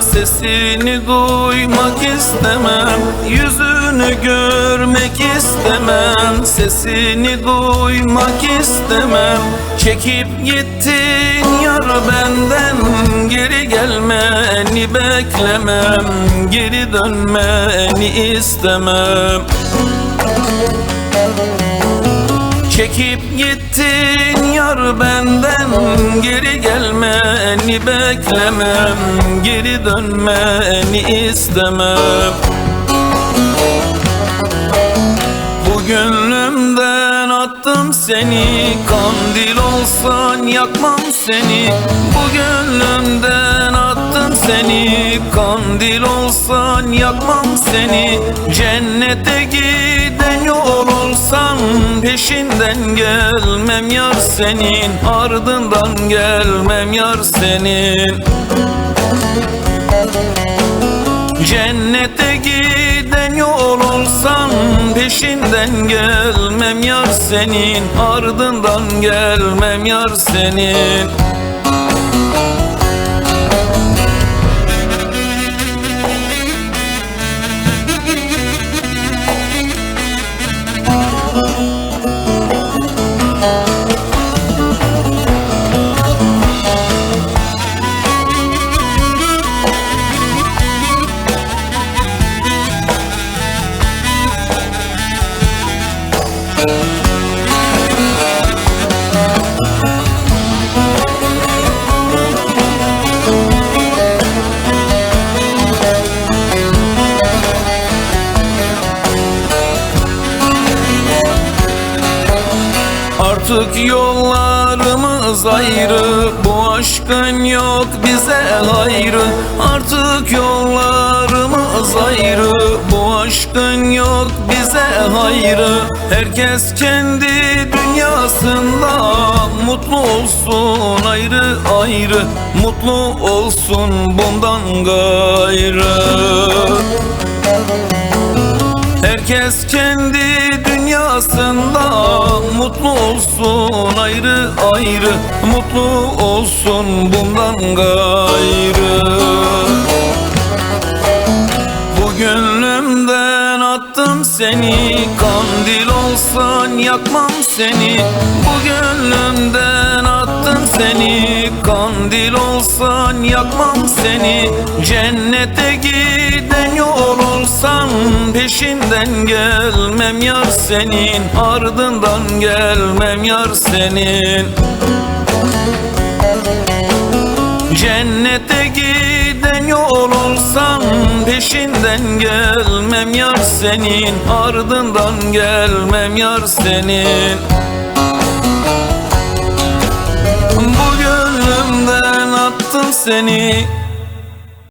Sesini duymak istemem Yüzünü görmek istemem Sesini duymak istemem. Çekip gittin yar benden Geri gelmeni beklemem Geri dönmeni istemem. Çekip gittin yar benden Geri gelmeni beklemem Geri dönmeni istemem. Bu gönlümden attım seni Kandil olsan yakmam seni. Bu gönlümden attım seni Kandil olsan yakmam seni. Cennete giden yol olsan Peşinden gelmem yar senin. Ardından gelmem yar senin. Cennete giden yol olsan Peşinden gelmem yar senin. Ardından gelmem yar senin Artık yollarımız ayrı Bu aşkın yok bize hayrı. Artık yollarımız ayrı Bu aşkın yok bize hayrı. Herkes kendi dünyasında Mutlu olsun ayrı ayrı Mutlu olsun bundan gayrı mutlu olsun ayrı ayrı mutlu olsun bundan gayrı. Bu gönlümden attım seni kandil olsan yakmam seni seni. Kandil olsan yakmam seni. Cennete giden yol olsan peşinden gelmem yar senin. Ardından gelmem yar senin. Cennete giden yol olsan Peşinden gelmem yar senin. Ardından gelmem yar senin seni